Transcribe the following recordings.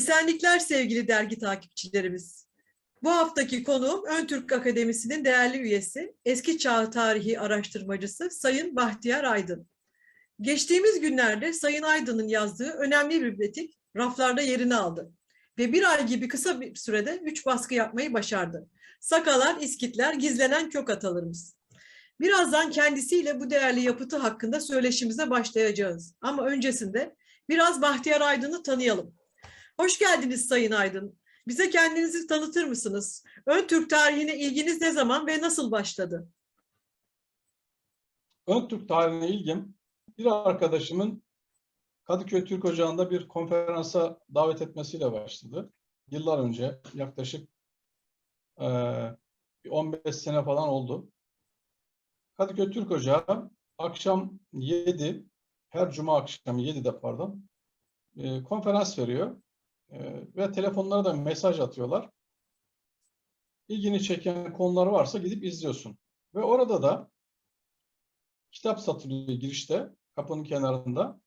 Esenlikler sevgili dergi takipçilerimiz. Bu haftaki konuğum Ön Türk Akademisi'nin değerli üyesi, eski çağ tarihi araştırmacısı Sayın Bahtiyar Aydın. Geçtiğimiz günlerde Sayın Aydın'ın yazdığı önemli bir bibliotek raflarda yerini aldı ve bir ay gibi kısa bir sürede üç baskı yapmayı başardı. Sakalar, iskitler, gizlenen kök atalarımız. Birazdan kendisiyle bu değerli yapıtı hakkında söyleşimize başlayacağız. Ama öncesinde biraz Bahtiyar Aydın'ı tanıyalım. Hoş geldiniz Sayın Aydın. Bize kendinizi tanıtır mısınız? Ön Türk tarihine ilginiz ne zaman ve nasıl başladı? Ön Türk tarihine ilgim bir arkadaşımın Kadıköy Türk Ocağı'nda bir konferansa davet etmesiyle başladı. Yıllar önce yaklaşık bir 15 sene falan oldu. Kadıköy Türk Ocağı akşam 7, her cuma akşamı 7'de pardon, eee, konferans veriyor. Eee, ve telefonlara da mesaj atıyorlar. İlgini çeken konular varsa gidip izliyorsun. Ve orada da kitap satılıyor girişte, kapının kenarında.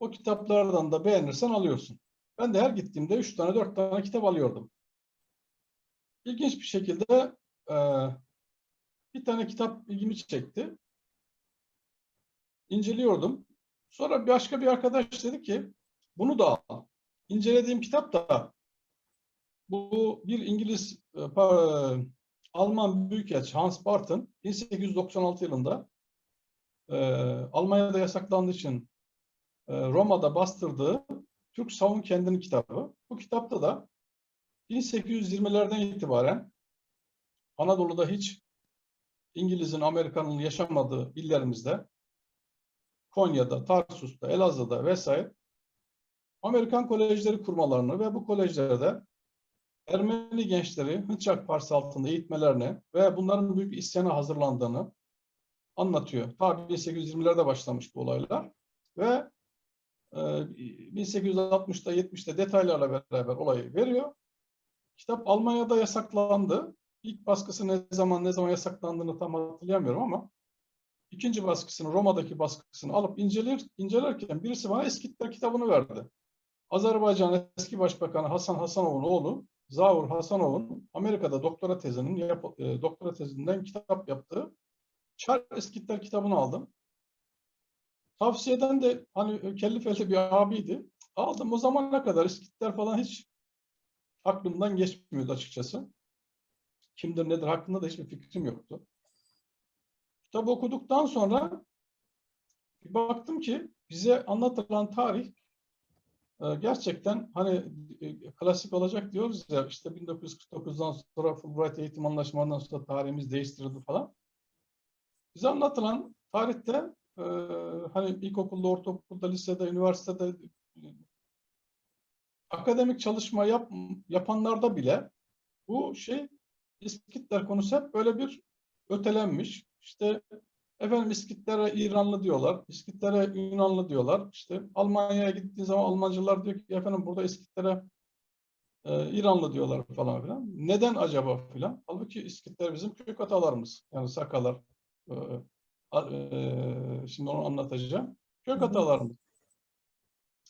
O kitaplardan da beğenirsen alıyorsun. Ben de her gittiğimde üç tane, dört tane kitap alıyordum. İlginç bir şekilde eee, bir tane kitap ilgimi çekti. İnceliyordum. Sonra başka bir arkadaş dedi ki bunu da al. İncelediğim kitap da bu bir İngiliz e, e, Alman Büyükelçi Hans Barton 1896 yılında e, Almanya'da yasaklandığı için Roma'da bastırdığı Türk Savun Kendini kitabı. Bu kitapta da 1820'lerden itibaren Anadolu'da hiç İngiliz'in, Amerikan'ın yaşamadığı illerimizde Konya'da, Tarsus'ta, Elazığ'da vesaire Amerikan kolejleri kurmalarını ve bu kolejlerde Ermeni gençleri Hınçak Partisi altında eğitmelerini ve bunların büyük bir isyana hazırlandığını anlatıyor. Ta 1820'lerde başlamış bu olaylar ve e, 1860'da 70'te detaylarla beraber olayı veriyor. Kitap Almanya'da yasaklandı. İlk baskısı ne zaman ne zaman yasaklandığını tam hatırlayamıyorum ama ikinci baskısını Roma'daki baskısını alıp inceler, incelerken birisi bana Eskitler kitabını verdi. Azerbaycan eski başbakanı Hasan Hasanov'un oğlu Zavur Hasanov'un Amerika'da doktora tezinin yap- e, doktora tezinden kitap yaptığı Çar Eskitler kitabını aldım. Tavsiyeden de hani kellif elde bir abiydi. Aldım. O zamana kadar Eskitler falan hiç aklımdan geçmiyordu açıkçası. Kimdir nedir hakkında da hiçbir fikrim yoktu. Kitabı okuduktan sonra bir baktım ki bize anlatılan tarih gerçekten hani e, klasik olacak diyoruz ya işte 1949'dan sonra Fulbright eğitim anlaşmalarından sonra tarihimiz değiştirildi falan. Bize anlatılan tarihte e, hani ilkokulda, ortaokulda, lisede, üniversitede e, akademik çalışma yap, yapanlarda bile bu şey İskitler konusu hep böyle bir ötelenmiş. İşte efendim İskitlere İranlı diyorlar, İskitlere Yunanlı diyorlar. İşte Almanya'ya gittiği zaman Almancılar diyor ki efendim burada İskitlere e, İranlı diyorlar falan filan. Neden acaba filan? Halbuki İskitler bizim kök atalarımız. Yani Sakalar. E, e, şimdi onu anlatacağım. Kök atalarımız.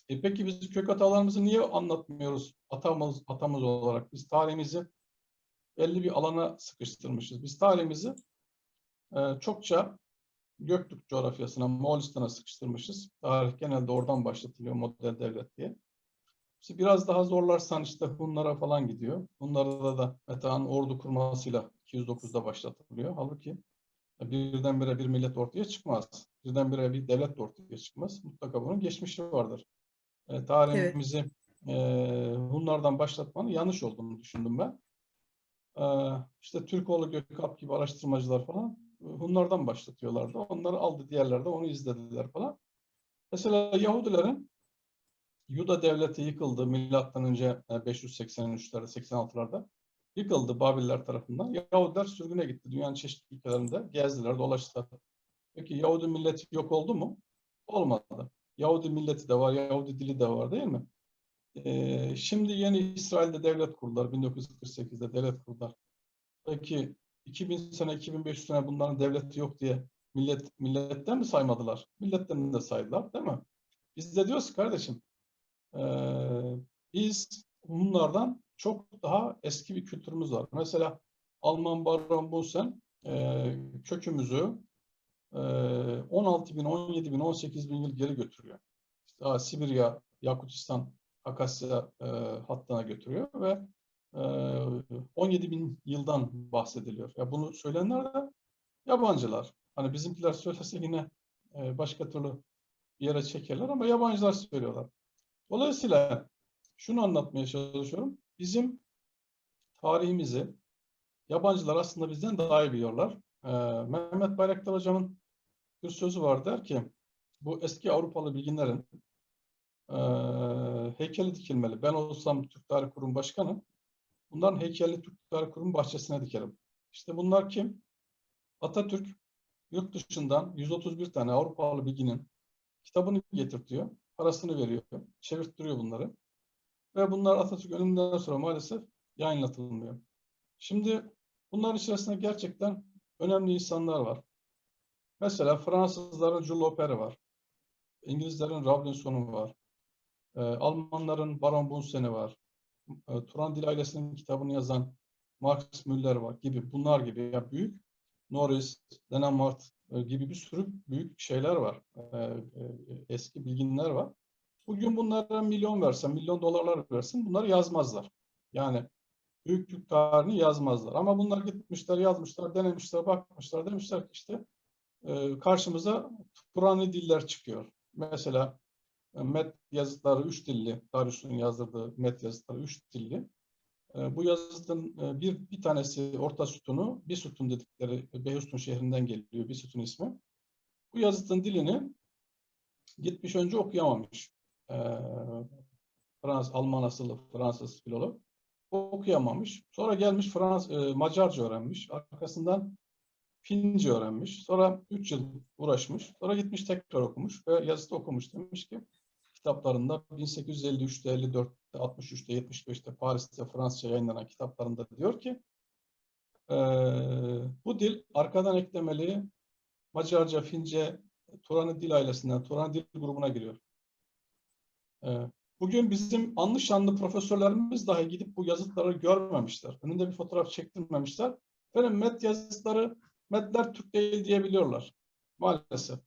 E peki biz kök atalarımızı niye anlatmıyoruz atamız, atamız olarak? Biz tarihimizi belli bir alana sıkıştırmışız. Biz tarihimizi e, çokça Göktürk coğrafyasına, Moğolistan'a sıkıştırmışız. Tarih genelde oradan başlatılıyor model devlet diye. İşte biraz daha zorlarsan işte Hunlara falan gidiyor. Hunlarda da Meta'nın ordu kurmasıyla 209'da başlatılıyor. Halbuki birdenbire bir millet ortaya çıkmaz. Birdenbire bir devlet de ortaya çıkmaz. Mutlaka bunun geçmişi vardır. E, tarihimizi e, Hunlardan başlatmanın yanlış olduğunu düşündüm ben. E, işte Türkoğlu Gökalp gibi araştırmacılar falan Hunlardan başlatıyorlardı. Onları aldı diğerler de onu izlediler falan. Mesela Yahudilerin Yuda devleti yıkıldı milattan önce e, 583'lerde 86'larda yıkıldı Babiller tarafından. Yahudiler sürgüne gitti. Dünyanın çeşitli ülkelerinde gezdiler, dolaştılar. Peki Yahudi milleti yok oldu mu? Olmadı. Yahudi milleti de var, Yahudi dili de var değil mi? Ee, şimdi yeni İsrail'de devlet kurdular. 1948'de devlet kurdular. Peki 2000 sene, 2500 sene bunların devleti yok diye millet milletten mi saymadılar? Milletten de saydılar değil mi? Biz de diyoruz kardeşim ee, biz Hunlardan çok daha eski bir kültürümüz var. Mesela Alman Baron Bunsen e, kökümüzü e, 16 bin, 17 bin, 18 bin yıl geri götürüyor. İşte Sibirya, Yakutistan, Akasya e, hattına götürüyor ve e, 17 bin yıldan bahsediliyor. Ya bunu söyleyenler de yabancılar. Hani bizimkiler söylese yine e, başka türlü bir yere çekerler ama yabancılar söylüyorlar. Dolayısıyla şunu anlatmaya çalışıyorum. Bizim tarihimizi yabancılar aslında bizden daha iyi biliyorlar. Ee, Mehmet Bayraktar hocamın bir sözü var der ki bu eski Avrupalı bilginlerin e, heykeli dikilmeli. Ben olsam Türk Tarih Kurum Başkanı bunların heykelini Türk Tarih Kurum bahçesine dikerim. İşte bunlar kim? Atatürk yurt dışından 131 tane Avrupalı bilginin kitabını getirtiyor, parasını veriyor, çevirttiriyor bunları. Ve bunlar Atatürk ölümünden sonra maalesef yayınlatılmıyor. Şimdi bunların içerisinde gerçekten önemli insanlar var. Mesela Fransızların Jules Opere var. İngilizlerin Rawlinson'u var. Ee, Almanların Baron Bunsen'i var. Ee, Turan Dil ailesinin kitabını yazan Max Müller var gibi bunlar gibi ya büyük Norris, Denemart e, gibi bir sürü büyük şeyler var. Ee, e, eski bilginler var. Bugün bunlara milyon versen, milyon dolarlar versin bunları yazmazlar. Yani büyük Türk tarihini yazmazlar. Ama bunlar gitmişler, yazmışlar, denemişler, bakmışlar, demişler ki işte e, karşımıza Kur'an'ı diller çıkıyor. Mesela e, met yazıtları üç dilli, Darius'un yazdırdığı met yazıtları üç dilli. E, bu yazıtın e, bir, bir tanesi orta sütunu, bir sütun dedikleri Beyhüstün şehrinden geliyor, bir sütun ismi. Bu yazıtın dilini gitmiş önce okuyamamış. E, Fransız, Alman asıllı Fransız filolog okuyamamış. Sonra gelmiş Fransız, e, Macarca öğrenmiş. Arkasından Fince öğrenmiş. Sonra 3 yıl uğraşmış. Sonra gitmiş tekrar okumuş ve yazıda okumuş. Demiş ki kitaplarında 1853'te, 54'te, 63'te, 75'te Paris'te Fransızca yayınlanan kitaplarında diyor ki e, bu dil arkadan eklemeli Macarca, Fince, Turanı dil ailesinden, Turanı dil grubuna giriyor. E, Bugün bizim anlı şanlı profesörlerimiz dahi gidip bu yazıtları görmemişler. Önünde bir fotoğraf çektirmemişler. Benim met yazıtları, metler Türk değil diyebiliyorlar. Maalesef.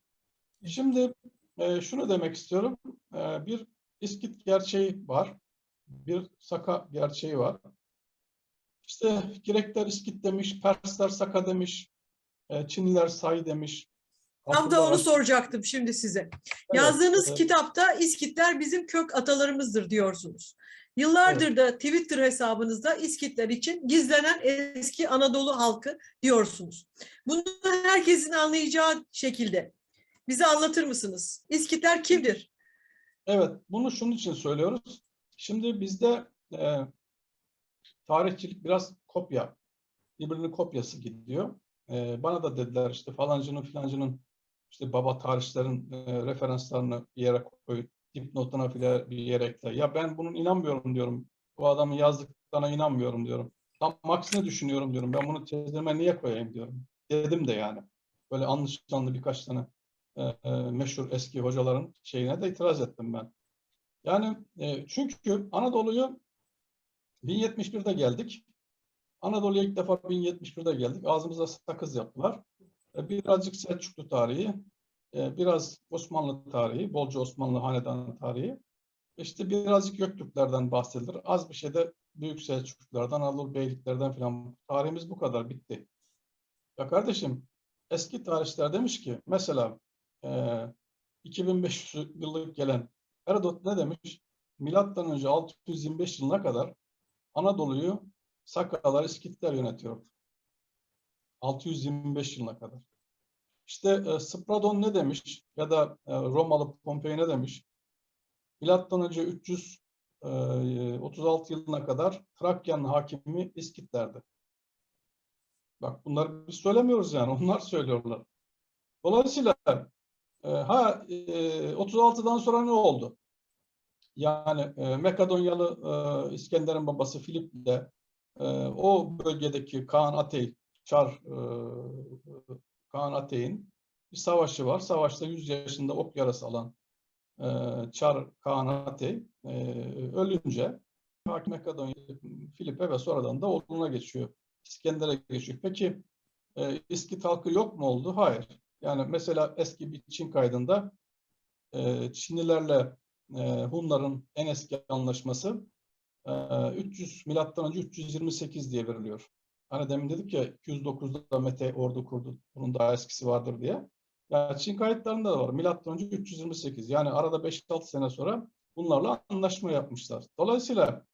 Şimdi e, şunu demek istiyorum. E, bir İskit gerçeği var. Bir Saka gerçeği var. İşte Grekler İskit demiş, Persler Saka demiş, e, Çinliler Say demiş. Tam da onu soracaktım şimdi size. Evet, Yazdığınız evet. kitapta İskitler bizim kök atalarımızdır diyorsunuz. Yıllardır da Twitter hesabınızda İskitler için gizlenen eski Anadolu halkı diyorsunuz. Bunu herkesin anlayacağı şekilde bize anlatır mısınız? İskitler kimdir? Evet, bunu şunun için söylüyoruz. Şimdi bizde e, tarihçilik biraz kopya, birbirinin kopyası gidiyor. E, bana da dediler işte falancının filancının işte baba tarihçilerin e, referanslarını bir yere koy, dipnotuna filan bir yere ekle. Ya ben bunun inanmıyorum diyorum. Bu adamın yazdıklarına inanmıyorum diyorum. Tam aksine düşünüyorum diyorum. Ben bunu tezime niye koyayım diyorum. Dedim de yani. Böyle anlaşılanlı birkaç tane e, e, meşhur eski hocaların şeyine de itiraz ettim ben. Yani e, çünkü Anadolu'yu 1071'de geldik. Anadolu'ya ilk defa 1071'de geldik. Ağzımıza sakız yaptılar. E, birazcık Selçuklu tarihi, e, biraz Osmanlı tarihi, bolca Osmanlı hanedan tarihi. İşte birazcık Göktürklerden bahsedilir. Az bir şey de Büyük Selçuklulardan, Anadolu Beyliklerden falan. Tarihimiz bu kadar, bitti. Ya kardeşim, eski tarihçiler demiş ki, mesela e, 2500 yıllık gelen Herodot ne demiş? Milattan önce 625 yılına kadar Anadolu'yu Sakalar, İskitler yönetiyor. 625 yılına kadar. İşte e, Spradon ne demiş ya da e, Romalı Pompei ne demiş? Milattan önce 336 yılına kadar Trakya'nın hakimi İskitlerdi. Bak bunları biz söylemiyoruz yani onlar söylüyorlar. Dolayısıyla e, ha e, 36'dan sonra ne oldu? Yani e, Makedonyalı e, İskender'in babası Filip'le e, o bölgedeki Kaan Atey, Çar e, Kaan Atey'in bir savaşı var. Savaşta 100 yaşında ok yarası alan e, Çar Kaan Atey e, ölünce Hakim Makedonya, Filipe ve sonradan da Oğluna geçiyor. İskender'e geçiyor. Peki e, İskit halkı yok mu oldu? Hayır. Yani mesela eski bir Çin kaydında e, Çinlilerle e, Hunların en eski anlaşması e, 300 milattan önce 328 diye veriliyor. Hani demin dedik ya 209'da Mete ordu kurdu. Bunun daha eskisi vardır diye. Ya Çin kayıtlarında da var. Milattan önce 328. Yani arada 5-6 sene sonra bunlarla anlaşma yapmışlar. Dolayısıyla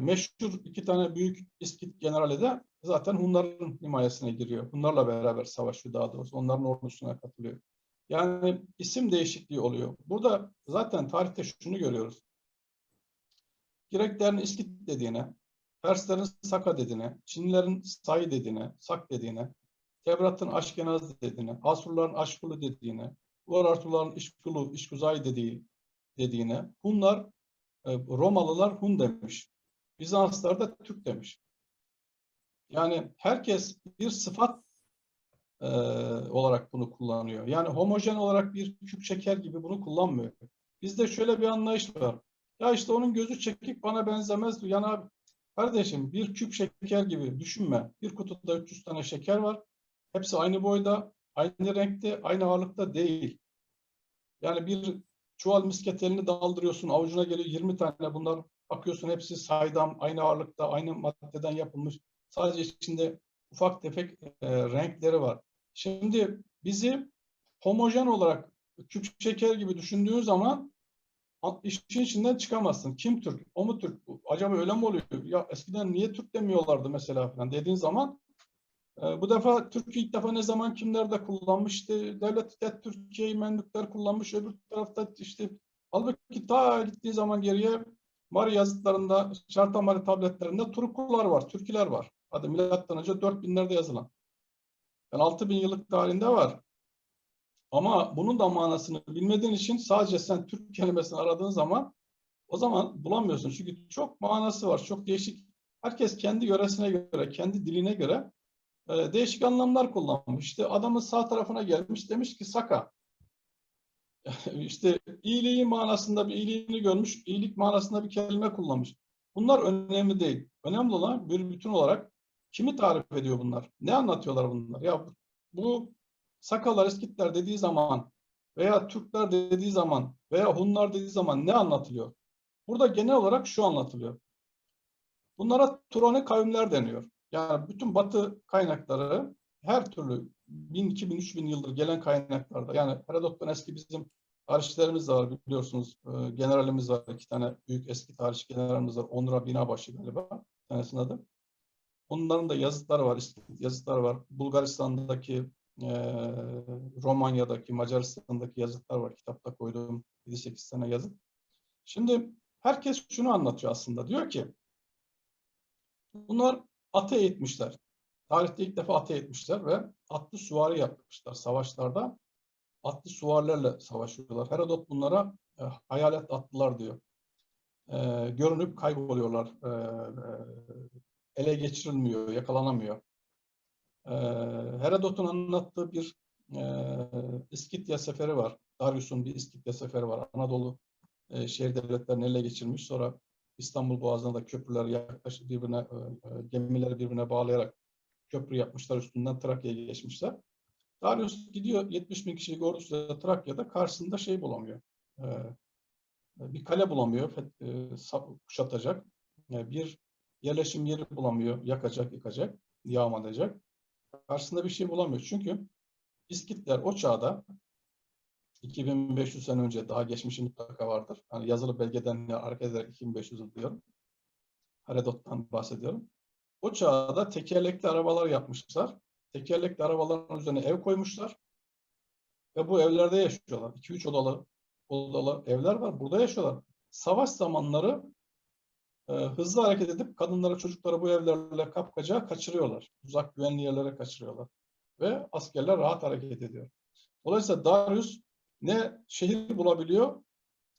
meşhur iki tane büyük İskit generali de zaten Hunların himayesine giriyor. Bunlarla beraber savaşıyor daha doğrusu. Onların ordusuna katılıyor. Yani isim değişikliği oluyor. Burada zaten tarihte şunu görüyoruz. Greklerin İskit dediğine, Perslerin Saka dediğine, Çinlilerin Say dediğine, Sak dediğine, Tevrat'ın Aşkenaz dediğine, Asurların Aşkulu dediğine, Urartuların İşkulu, İşkuzay dediği, dediğine, Hunlar, Romalılar Hun demiş. Bizanslar da Türk demiş. Yani herkes bir sıfat e, olarak bunu kullanıyor. Yani homojen olarak bir küp şeker gibi bunu kullanmıyor. Bizde şöyle bir anlayış var. Ya işte onun gözü çekik bana benzemez. Yani abi, kardeşim bir küp şeker gibi düşünme. Bir kutuda 300 tane şeker var. Hepsi aynı boyda, aynı renkte, aynı ağırlıkta değil. Yani bir çuval misketelini daldırıyorsun, avucuna geliyor 20 tane bunlar bakıyorsun hepsi saydam, aynı ağırlıkta, aynı maddeden yapılmış. Sadece içinde ufak tefek e, renkleri var. Şimdi bizi homojen olarak küp şeker gibi düşündüğün zaman işin içinden çıkamazsın. Kim Türk? O mu Türk? Acaba öyle mi oluyor? Ya eskiden niye Türk demiyorlardı mesela falan dediğin zaman bu defa Türkiye ilk defa ne zaman kimlerde kullanmıştı? Devlet de Türkiye'yi mendükler kullanmış. Öbür tarafta işte halbuki ta gittiği zaman geriye Mari yazıtlarında, Şartamari tabletlerinde Turkular var, Türkiler var. Hadi milattan önce 4000'lerde yazılan. Yani 6000 yıllık tarihinde var. Ama bunun da manasını bilmediğin için sadece sen Türk kelimesini aradığın zaman o zaman bulamıyorsun. Çünkü çok manası var, çok değişik. Herkes kendi yöresine göre, kendi diline göre e, değişik anlamlar kullanmış. İşte adamın sağ tarafına gelmiş demiş ki Saka. işte iyiliği manasında bir iyiliğini görmüş, iyilik manasında bir kelime kullanmış. Bunlar önemli değil. Önemli olan bir bütün olarak kimi tarif ediyor bunlar? Ne anlatıyorlar bunlar? Ya bu Sakalar, Eskitler dediği zaman veya Türkler dediği zaman veya Hunlar dediği zaman ne anlatılıyor? Burada genel olarak şu anlatılıyor. Bunlara Turani kavimler deniyor. Yani bütün batı kaynakları her türlü 1000, 2000, 3000 yıldır gelen kaynaklarda yani Herodot'tan eski bizim tarihçilerimiz de var biliyorsunuz. E, generalimiz var. iki tane büyük eski tarihçi generalimiz var. Onura Binabaşı galiba. Tanesinin adı. Onların da yazıtları var. Yazıtları var. Bulgaristan'daki e, Romanya'daki, Macaristan'daki yazıtlar var. Kitapta koyduğum 7-8 tane yazıt. Şimdi herkes şunu anlatıyor aslında. Diyor ki bunlar atı eğitmişler. Tarihte ilk defa atı eğitmişler ve atlı süvari yapmışlar savaşlarda. Atlı süvarilerle savaşıyorlar. Herodot bunlara e, hayalet atlılar diyor. E, görünüp kayboluyorlar. E, e, ele geçirilmiyor, yakalanamıyor. E, Herodot'un anlattığı bir e, İskitya seferi var. Darius'un bir İskitya seferi var. Anadolu e, şehir devletlerini ele geçirmiş. Sonra İstanbul Boğazı'na da köprüler yaklaşık birbirine, e, e, gemileri birbirine bağlayarak köprü yapmışlar. Üstünden Trakya'ya geçmişler. Darius gidiyor 70 bin kişilik ordusuyla Trakya'da karşısında şey bulamıyor. E, bir kale bulamıyor. E, kuşatacak. E, bir yerleşim yeri bulamıyor. Yakacak, yıkacak, yağmalayacak. Karşısında bir şey bulamıyor. Çünkü İskitler o çağda 2500 sene önce daha geçmişi mutlaka vardır. Yani yazılı belgeden hareket ederek 2500 yıl diyorum. Herodot'tan bahsediyorum. O çağda tekerlekli arabalar yapmışlar. Tekerlekli arabaların üzerine ev koymuşlar. Ve bu evlerde yaşıyorlar. 2-3 odalı, odalı evler var. Burada yaşıyorlar. Savaş zamanları e, hızlı hareket edip kadınları, çocukları bu evlerle kapkaca kaçırıyorlar. Uzak güvenli yerlere kaçırıyorlar. Ve askerler rahat hareket ediyor. Dolayısıyla Darius ne şehir bulabiliyor,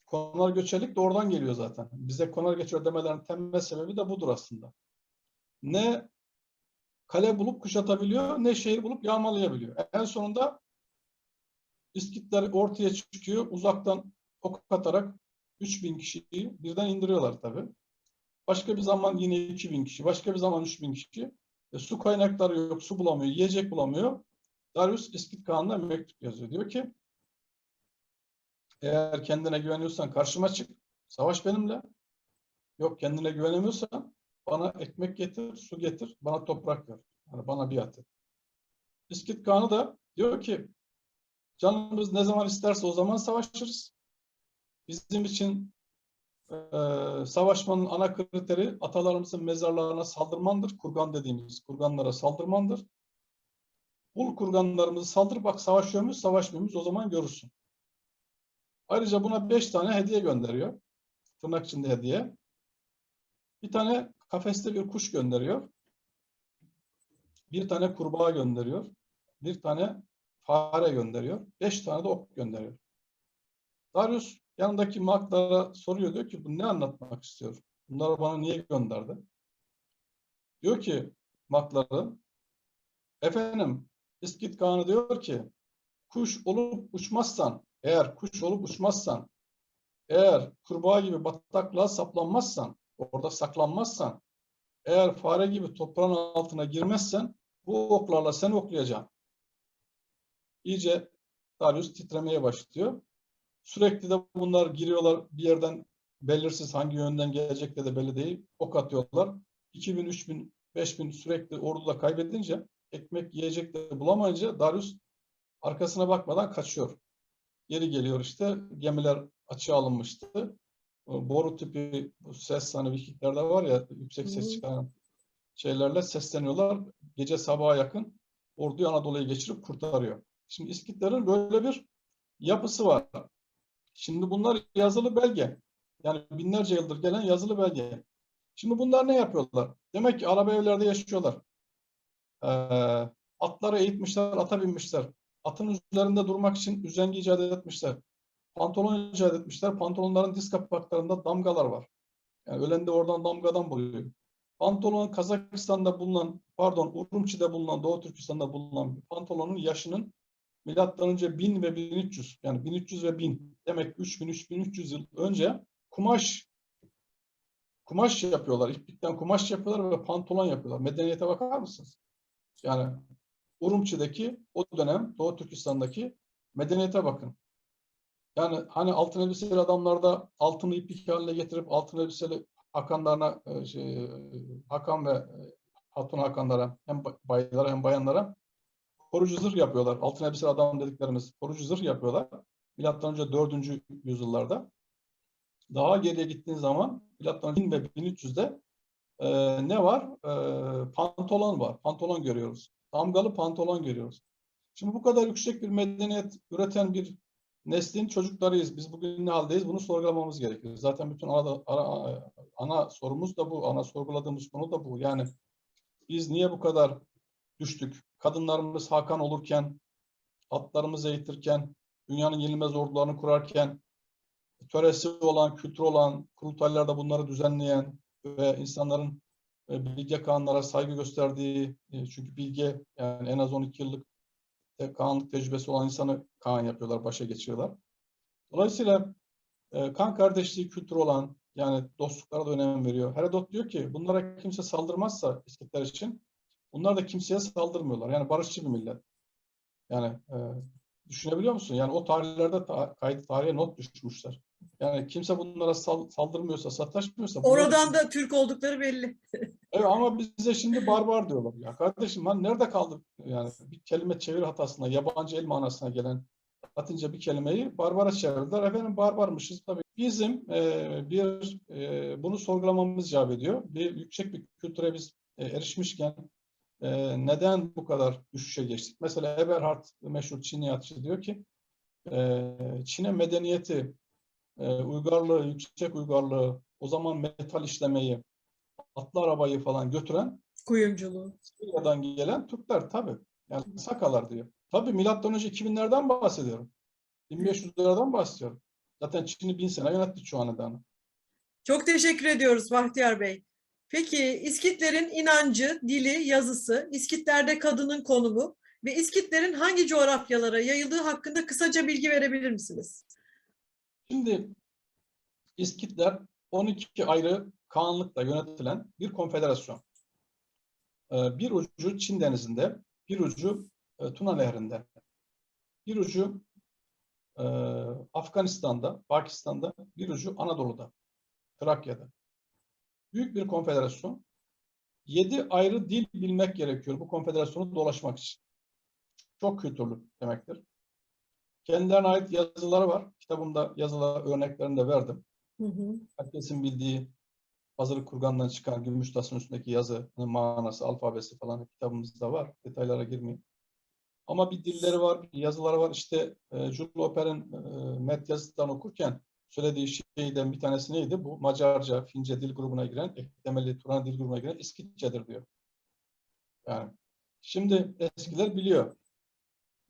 konar göçerlik de oradan geliyor zaten. Bize konar göçer demelerin temel sebebi de budur aslında. Ne kale bulup kuşatabiliyor, ne şehir bulup yağmalayabiliyor. En sonunda İskitler ortaya çıkıyor, uzaktan ok atarak 3000 kişiyi birden indiriyorlar tabii. Başka bir zaman yine 2000 kişi, başka bir zaman 3000 kişi. E, su kaynakları yok, su bulamıyor, yiyecek bulamıyor. Darius İskit Kağan'da mektup yazıyor. Diyor ki eğer kendine güveniyorsan karşıma çık, savaş benimle. Yok kendine güvenemiyorsan bana ekmek getir, su getir, bana toprak ver. Yani bana biat et. İskit Kağan'ı da diyor ki canımız ne zaman isterse o zaman savaşırız. Bizim için eee, savaşmanın ana kriteri atalarımızın mezarlarına saldırmandır. Kurgan dediğimiz kurganlara saldırmandır. Bul kurganlarımızı saldır bak savaşıyor muyuz savaşmıyor muyuz o zaman görürsün. Ayrıca buna beş tane hediye gönderiyor. Tırnak içinde hediye. Bir tane kafeste bir kuş gönderiyor. Bir tane kurbağa gönderiyor. Bir tane fare gönderiyor. Beş tane de ok gönderiyor. Darius yanındaki maglara soruyor. Diyor ki bu ne anlatmak istiyor? Bunları bana niye gönderdi? Diyor ki magları efendim İskit Kağan'ı diyor ki kuş olup uçmazsan eğer kuş olup uçmazsan eğer kurbağa gibi bataklığa saplanmazsan orada saklanmazsan eğer fare gibi toprağın altına girmezsen bu oklarla seni oklayacağım. İyice Darius titremeye başlıyor. Sürekli de bunlar giriyorlar bir yerden belirsiz hangi yönden gelecekleri de belli değil. Ok atıyorlar. 2000, 3000, 5000 sürekli orduda kaybedince ekmek yiyecek de bulamayınca Darius arkasına bakmadan kaçıyor. Geri geliyor işte. Gemiler açığa alınmıştı. O Boru tipi bu ses hani Vikingler'de var ya yüksek ses çıkaran şeylerle sesleniyorlar. Gece sabaha yakın orduyu Anadolu'ya geçirip kurtarıyor. Şimdi İskitlerin böyle bir yapısı var. Şimdi bunlar yazılı belge. Yani binlerce yıldır gelen yazılı belge. Şimdi bunlar ne yapıyorlar? Demek ki araba evlerde yaşıyorlar. Ee, atları eğitmişler, ata binmişler. Atın üzerinde durmak için üzengi icat etmişler. Pantolon icat etmişler. Pantolonların diz kapaklarında damgalar var. Yani ölen de oradan damgadan buluyor. Pantolon Kazakistan'da bulunan, pardon Urumçi'de bulunan, Doğu Türkistan'da bulunan pantolonun yaşının milattan önce 1000 ve 1300 yani 1300 ve 1000 demek 3000 3300 yıl önce kumaş kumaş yapıyorlar. İplikten kumaş yapıyorlar ve pantolon yapıyorlar. Medeniyete bakar mısınız? Yani Urumçi'deki o dönem Doğu Türkistan'daki medeniyete bakın. Yani hani altın elbiseli adamlarda altını iplik haline getirip altın elbiseli hakanlarına e, şey, e, hakan ve e, hatun hakanlara hem ba- baylara hem bayanlara korucu zırh yapıyorlar. Altın elbiseli adam dediklerimiz korucu zırh yapıyorlar. Milattan önce 4. yüzyıllarda. Daha geriye gittiğin zaman milattan 1000 ve 1300'de e, ne var? E, pantolon var. Pantolon görüyoruz. Damgalı pantolon görüyoruz. Şimdi bu kadar yüksek bir medeniyet üreten bir neslin çocuklarıyız. Biz bugün ne haldeyiz? Bunu sorgulamamız gerekiyor. Zaten bütün ana, ana, ana sorumuz da bu. Ana sorguladığımız konu da bu. Yani biz niye bu kadar düştük? Kadınlarımız Hakan olurken, atlarımızı eğitirken, dünyanın yenilmez ordularını kurarken, töresi olan, kültürü olan, kurultaylarda bunları düzenleyen ve insanların bilge kanunlara saygı gösterdiği, e, çünkü bilge yani en az 12 yıllık kanunluk tecrübesi olan insanı kan yapıyorlar, başa geçiriyorlar. Dolayısıyla e, kan kardeşliği kültürü olan, yani dostluklara da önem veriyor. Herodot diyor ki bunlara kimse saldırmazsa İskitler için, bunlar da kimseye saldırmıyorlar. Yani barışçı bir millet. Yani e, düşünebiliyor musun? Yani o tarihlerde ta, kaydı tarihe not düşmüşler. Yani kimse bunlara sal- saldırmıyorsa, sataşmıyorsa... bunlar- Oradan da Türk oldukları belli. Evet ama bize şimdi barbar diyorlar. Ya kardeşim ben nerede kaldık? Yani bir kelime çeviri hatasına, yabancı el manasına gelen Latince bir kelimeyi barbara çevirdiler. Efendim barbarmışız tabii. Bizim e, bir e, bunu sorgulamamız icap ediyor. Bir yüksek bir kültüre biz e, erişmişken e, neden bu kadar düşüşe geçtik? Mesela Eberhard meşhur Çiniyatçı diyor ki e, Çin'e medeniyeti, e, uygarlığı, yüksek uygarlığı, o zaman metal işlemeyi, atlı arabayı falan götüren Kuyumculuğu. Sirya'dan gelen Türkler tabii. Yani Sakalar diyor. Tabii milattan önce 2000'lerden bahsediyorum. 1500'lerden bahsediyorum. Zaten Çin'i bin sene yönetti şu an Çok teşekkür ediyoruz Bahtiyar Bey. Peki İskitlerin inancı, dili, yazısı, İskitlerde kadının konumu ve İskitlerin hangi coğrafyalara yayıldığı hakkında kısaca bilgi verebilir misiniz? Şimdi İskitler 12 ayrı kanlıkla yönetilen bir konfederasyon. Ee, Bir ucu Çin denizinde, bir ucu e, Tuna Nehri'nde, bir ucu e, Afganistan'da, Pakistan'da, bir ucu Anadolu'da, Trakya'da. Büyük bir konfederasyon. Yedi ayrı dil bilmek gerekiyor bu konfederasyonu dolaşmak için. Çok kültürlü demektir. Kendilerine ait yazıları var. Kitabımda yazılar örneklerini de verdim. Hı hı. Herkesin bildiği hazırlık kurgandan çıkan gümüş tasın üstündeki yazı, manası, alfabesi falan kitabımızda var. Detaylara girmeyeyim. Ama bir dilleri var, yazıları var. İşte e, Jules Oper'in e, met yazısından okurken söylediği şeyden bir tanesi neydi? Bu Macarca, Fince dil grubuna giren, eklemeli Turan dil grubuna giren İskitçedir diyor. Yani şimdi eskiler biliyor.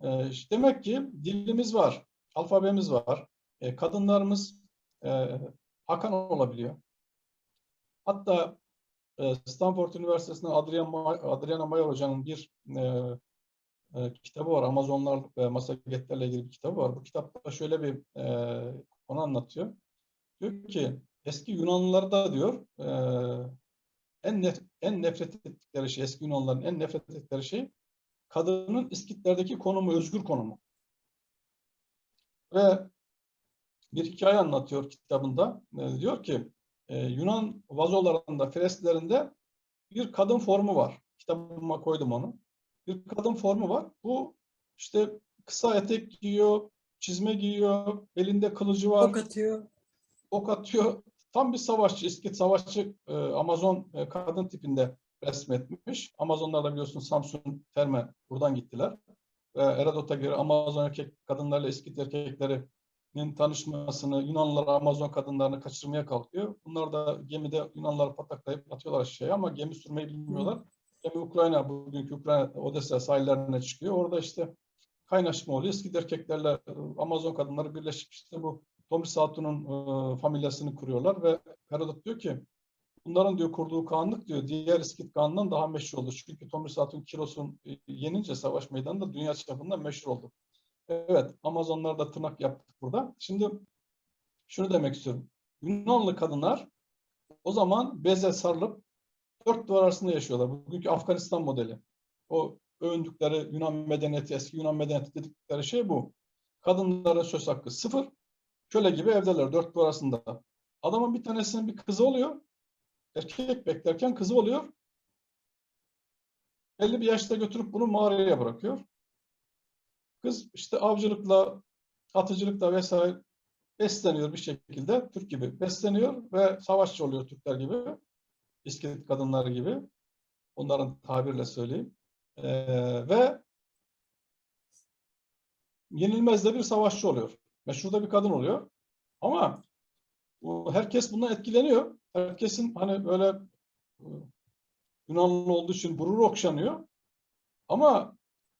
E, işte demek ki dilimiz var, alfabemiz var. E, kadınlarımız e, Hakan olabiliyor. Hatta e, Stanford Üniversitesi'nde Adrian Adriana Mayer Hoca'nın bir e, e, kitabı var. Amazonlar ve masagetlerle ilgili bir kitabı var. Bu kitapta şöyle bir e, konu anlatıyor. Diyor ki eski Yunanlılarda diyor e, en nef- en nefret ettikleri şey, eski Yunanlıların en nefret ettikleri şey kadının İskitlerdeki konumu, özgür konumu. Ve bir hikaye anlatıyor kitabında. E, diyor ki e, Yunan vazolarında, fresklerinde bir kadın formu var. Kitabıma koydum onu. Bir kadın formu var. Bu işte kısa etek giyiyor, çizme giyiyor, elinde kılıcı var, Ok atıyor. ok atıyor. Tam bir savaşçı, İskit savaşçı e, Amazon e, kadın tipinde resmetmiş. Amazonlar da biliyorsun Samsun, Terme buradan gittiler. Ve Herodot'a göre Amazon erkek kadınlarla İskit erkeklerinin tanışmasını, Yunanlılar Amazon kadınlarını kaçırmaya kalkıyor. Bunlar da gemide Yunanlıları pataklayıp atıyorlar aşağıya ama gemi sürmeyi bilmiyorlar. Gemi Ukrayna, bugünkü Ukrayna, Odessa sahillerine çıkıyor. Orada işte kaynaşma oluyor. İskit erkeklerle Amazon kadınları birleşip işte bu Tomris Hatun'un e, familyasını kuruyorlar ve Herodot diyor ki bunların diyor kurduğu kanlık diyor diğer İskit kanından daha meşhur oldu. Çünkü Tomris Hatun Kiros'un e, yenince savaş meydanında dünya çapında meşhur oldu. Evet Amazonlar da tırnak yaptık burada. Şimdi şunu demek istiyorum. Yunanlı kadınlar o zaman beze sarılıp dört duvar arasında yaşıyorlar. Bugünkü Afganistan modeli. O övündükleri Yunan medeniyeti, eski Yunan medeniyeti dedikleri şey bu. Kadınlara söz hakkı sıfır. Köle gibi evdeler dört duvar arasında. Adamın bir tanesinin bir kızı oluyor. Erkek beklerken kızı oluyor. Belli bir yaşta götürüp bunu mağaraya bırakıyor. Kız işte avcılıkla, atıcılıkla vesaire besleniyor bir şekilde. Türk gibi besleniyor ve savaşçı oluyor Türkler gibi. İskelet kadınlar gibi. Onların tabirle söyleyeyim. Ee, ve yenilmez de bir savaşçı oluyor. Meşhur da bir kadın oluyor. Ama herkes bundan etkileniyor. Herkesin hani böyle e, Yunanlı olduğu için gurur okşanıyor. Ama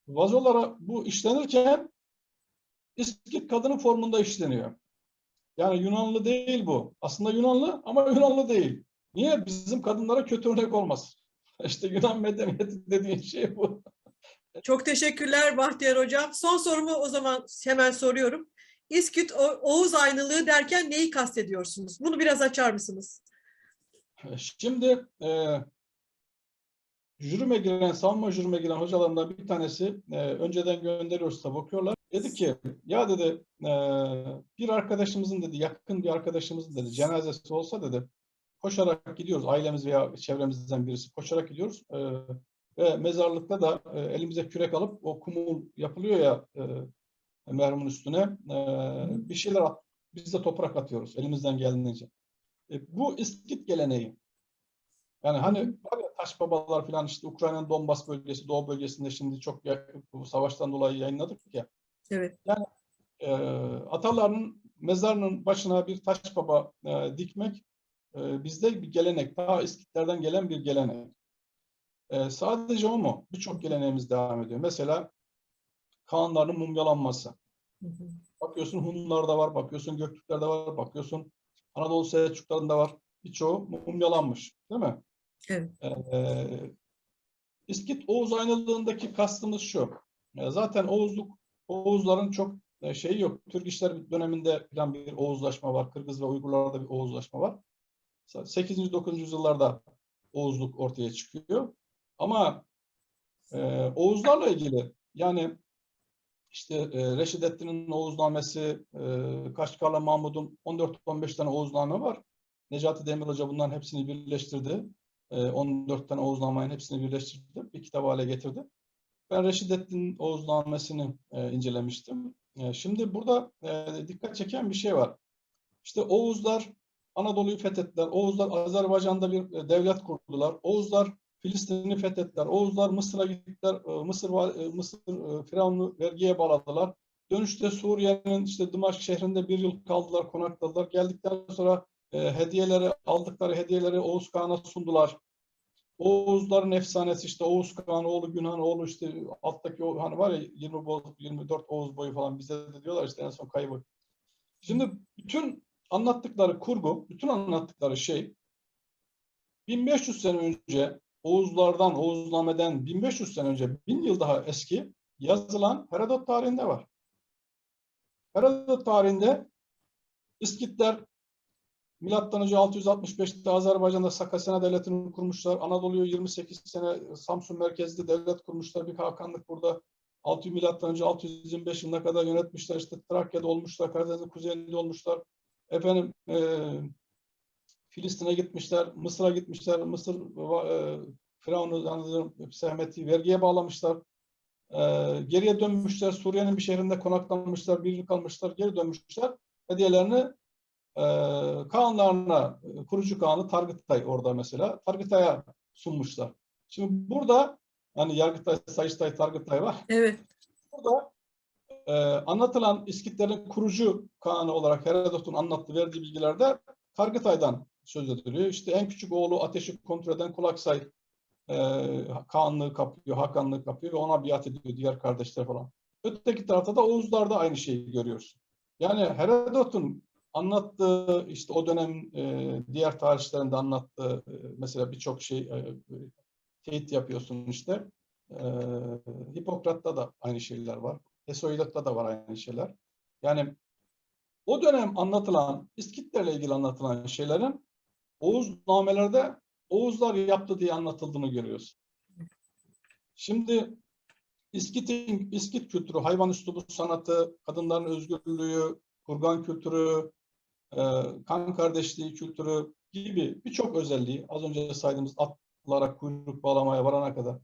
vazolara bu işlenirken İskit kadının formunda işleniyor. Yani Yunanlı değil bu. Aslında Yunanlı ama Yunanlı değil. Niye? Bizim kadınlara kötü örnek olmaz. İşte Yunan medeniyeti dediğin şey bu. Çok teşekkürler Bahtiyar Hocam. Son sorumu o zaman hemen soruyorum. İsküt O- Oğuz aynılığı derken neyi kastediyorsunuz? Bunu biraz açar mısınız? Şimdi e, jürime giren, savunma jürime giren hocalarımdan bir tanesi e, önceden gönderiyoruz tabi okuyorlar. Dedi ki ya dedi e, bir arkadaşımızın dedi yakın bir arkadaşımızın dedi cenazesi olsa dedi koşarak gidiyoruz ailemiz veya çevremizden birisi koşarak gidiyoruz e, ve mezarlıkta da e, elimize kürek alıp o kumul yapılıyor ya e, merhumun üstüne e, bir şeyler at, biz de toprak atıyoruz elimizden geldiğince. E, bu İskit geleneği. Yani hani ya taş babalar falan işte Ukrayna'nın Donbas bölgesi, Doğu bölgesinde şimdi çok bu savaştan dolayı yayınladık ya. Evet. E, atalarının mezarının başına bir taş baba e, dikmek e, bizde bir gelenek. Daha İskitlerden gelen bir gelenek. E, sadece o mu? Birçok geleneğimiz devam ediyor. Mesela Kaanların mumyalanması. Hı hı. Bakıyorsun Hunlarda var, bakıyorsun Göktürklerde var, bakıyorsun Anadolu Selçuklarında var. Birçoğu mumyalanmış. Değil mi? Evet. Ee, İskit Oğuz aynılığındaki kastımız şu. Ee, zaten Oğuzluk, Oğuzların çok e, şeyi yok. Türk İşler döneminde falan bir Oğuzlaşma var. Kırgız ve Uygurlarda bir Oğuzlaşma var. 8. 9. yüzyıllarda Oğuzluk ortaya çıkıyor. Ama e, Oğuzlarla ilgili yani işte e, Reşidettin'in Oğuznamesi, e, Kaşgarlı Mahmud'un 14-15 tane Oğuzname var. Necati Demir Hoca bunların hepsini birleştirdi. E, 14 tane Oğuzname'nin hepsini birleştirdi. Bir kitap hale getirdi. Ben Reşidettin Oğuznamesini e, incelemiştim. E, şimdi burada e, dikkat çeken bir şey var. İşte Oğuzlar Anadolu'yu fethettiler. Oğuzlar Azerbaycan'da bir devlet kurdular. Oğuzlar Filistin'i fethettiler. Oğuzlar Mısır'a gittiler. Mısır Mısır Firavun'u vergiye bağladılar. Dönüşte Suriye'nin işte Dımaşk şehrinde bir yıl kaldılar, konakladılar. Geldikten sonra e, hediyeleri, aldıkları hediyeleri Oğuz Kağan'a sundular. Oğuzların efsanesi işte Oğuz Kağan oğlu Günhan oğlu işte alttaki o hani var ya 20 bo- 24 Oğuz boyu falan bize de diyorlar işte en son kaybı. Şimdi bütün anlattıkları kurgu, bütün anlattıkları şey 1500 sene önce Oğuzlardan, Oğuzname'den 1500 sene önce, 1000 yıl daha eski yazılan Herodot tarihinde var. Herodot tarihinde İskitler Milattan önce 665'te Azerbaycan'da Sakasena devletini kurmuşlar. Anadolu'yu 28 sene Samsun merkezli devlet kurmuşlar. Bir hakanlık burada 600 milattan önce 625 yılına kadar yönetmişler. İşte Trakya'da olmuşlar, Karadeniz'in kuzeyinde olmuşlar. Efendim eee Filistin'e gitmişler, Mısır'a gitmişler. Mısır e, Firavun'u Sehmet'i vergiye bağlamışlar. E, geriye dönmüşler. Suriye'nin bir şehrinde konaklanmışlar. Bir yıl kalmışlar. Geri dönmüşler. Hediyelerini e, Kaanlarına, e, kurucu Kaan'ı Targıtay orada mesela. Targıtay'a sunmuşlar. Şimdi burada hani Yargıtay, Sayıştay, Targıtay var. Evet. Burada e, anlatılan İskitlerin kurucu Kaan'ı olarak Herodot'un anlattığı, verdiği bilgilerde Targıtay'dan söz ediliyor. İşte en küçük oğlu ateşi kontrol eden Kulaksay e, Kaanlığı kapıyor, Hakanlığı kapıyor ve ona biat ediyor diğer kardeşler falan. Öteki tarafta da Oğuzlar'da aynı şeyi görüyoruz. Yani Herodot'un anlattığı işte o dönem e, diğer tarihçilerinde anlattığı e, mesela birçok şey e, teyit yapıyorsun işte. E, Hipokrat'ta da aynı şeyler var. Hesioidot'ta da var aynı şeyler. Yani o dönem anlatılan, İskitlerle ilgili anlatılan şeylerin Oğuz namelerde Oğuzlar yaptı diye anlatıldığını görüyoruz. Şimdi İskit'in, İskit kültürü, hayvan üslubu sanatı, kadınların özgürlüğü, kurgan kültürü, kan kardeşliği kültürü gibi birçok özelliği, az önce saydığımız atlara kuyruk bağlamaya varana kadar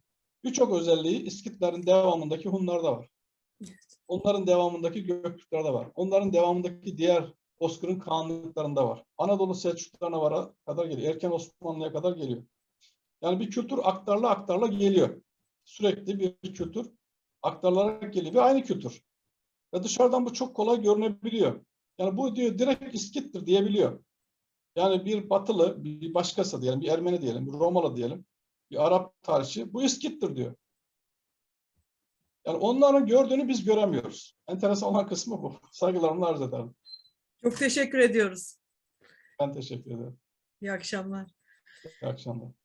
birçok özelliği İskitlerin devamındaki Hunlarda var. Onların devamındaki Göktürklerde var. Onların devamındaki diğer Bozkır'ın Kağanlıklarında var. Anadolu Selçuklularına vara kadar geliyor. Erken Osmanlı'ya kadar geliyor. Yani bir kültür aktarla aktarla geliyor. Sürekli bir kültür aktarılarak geliyor ve aynı kültür. Ve dışarıdan bu çok kolay görünebiliyor. Yani bu diyor direkt İskit'tir diyebiliyor. Yani bir Batılı, bir başkası diyelim, bir Ermeni diyelim, bir Romalı diyelim, bir Arap tarihçi bu İskit'tir diyor. Yani onların gördüğünü biz göremiyoruz. Enteresan olan kısmı bu. Saygılarımla arz ederim. Çok teşekkür ediyoruz. Ben teşekkür ederim. İyi akşamlar. İyi akşamlar.